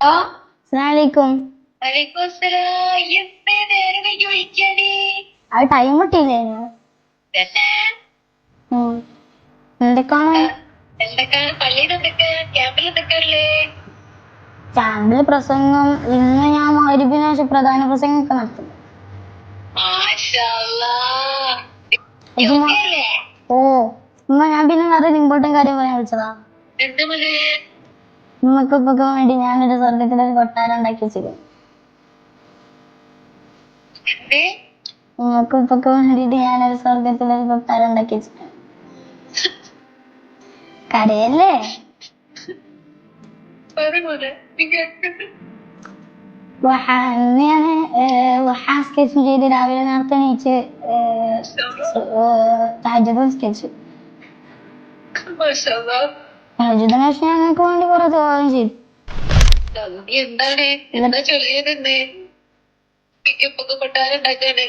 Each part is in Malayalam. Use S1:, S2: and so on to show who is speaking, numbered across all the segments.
S1: ആ.
S2: അസ്സലാമലൈക്കും. അത് ടൈം
S1: കിട്ടിയില്ലേ
S2: എന്തൊക്കെയാണ് ചാനൽ പ്രസംഗം. ഇന്ന് ഞാൻ മഹരിബിന് പ്രധാന പ്രസംഗം ഒക്കെ നടത്തും. ഓ ഇന്ന് ഞാൻ പിന്നെ വേറെ ഇമ്പോർട്ടന്റ് കാര്യം പറയാൻ വിളിച്ചതാ.
S1: എന്ത് മോനെ
S2: ഉമ്മക്ക് ഇപ്പൊക്കെ വേണ്ടി ഞാനൊരു സ്വർഗത്തിലൊരു കൊട്ടാരം ഉണ്ടാക്കി വെച്ചിരുന്നു
S1: എന്തേ?
S2: ഉമ്മക്ക് ഇപ്പൊക്കെ വേണ്ടിട്ട് ഞാനൊരു സ്വർഗത്തിലൊരു കൊട്ടാരം ഉണ്ടാക്കി വെച്ചിരുന്നു കരയല്ലേ? വഹാ സ്കെച്ചും ചെയ്ത് രാവിലെ നേരത്തെ എണീച്ച് താജുദും സ്കെച്ച്. താജുദിന് ശേഷം ഞങ്ങൾക്ക് വേണ്ടി കുറെ ദോഷം ചെയ്തു
S1: എന്താണ്? എന്താ ചൊല്ലിയതെന്ന് ഇപ്പൊക്കെ കൊട്ടാരം ഉണ്ടാക്കാണ്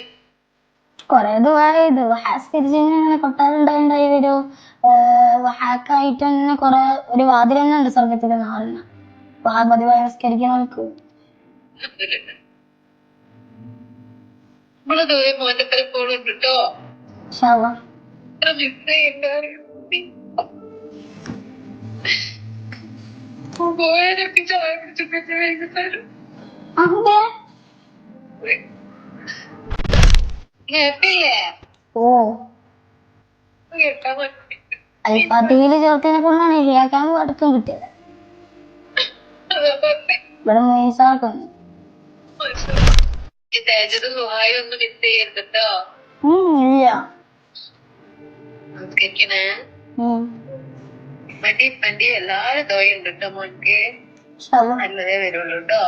S2: കുറെ ദുബായത് വഹാസ്കരിച്ച് അങ്ങനെ കൊട്ടാരം ഉണ്ടായി ഉണ്ടായി വരും വഹാക്കായിട്ട് തന്നെ കൊറേ ഒരു വാതിൽ തന്നെ ഉണ്ട് സ്വർഗത്തിലെ നാളിന് വഹാ പതിവായി ആൾക്ക്. നമുക്ക്
S1: പോയാലൊക്കെ ചായ കുടിച്ചിട്ട് വൈകുന്നേരം.
S2: ഓ. അൽഫാത്തിയിൽ ചേർത്തതിനെ കൊണ്ടാണ് ഇരിയാക്കാൻ അടുത്തും കിട്ടിയത്. ഇവിടെ മീസാക്കുന്നു ഇല്ല.
S1: സംസ്കരിക്കണേ
S2: ഉം.
S1: മടി പണ്ടി എല്ലാരും ദോയുണ്ട് കേട്ടോ മോൻക്ക്
S2: ഇൻഷാല്ലാ.
S1: നല്ലതേ വരുള്ളൂ കേട്ടോ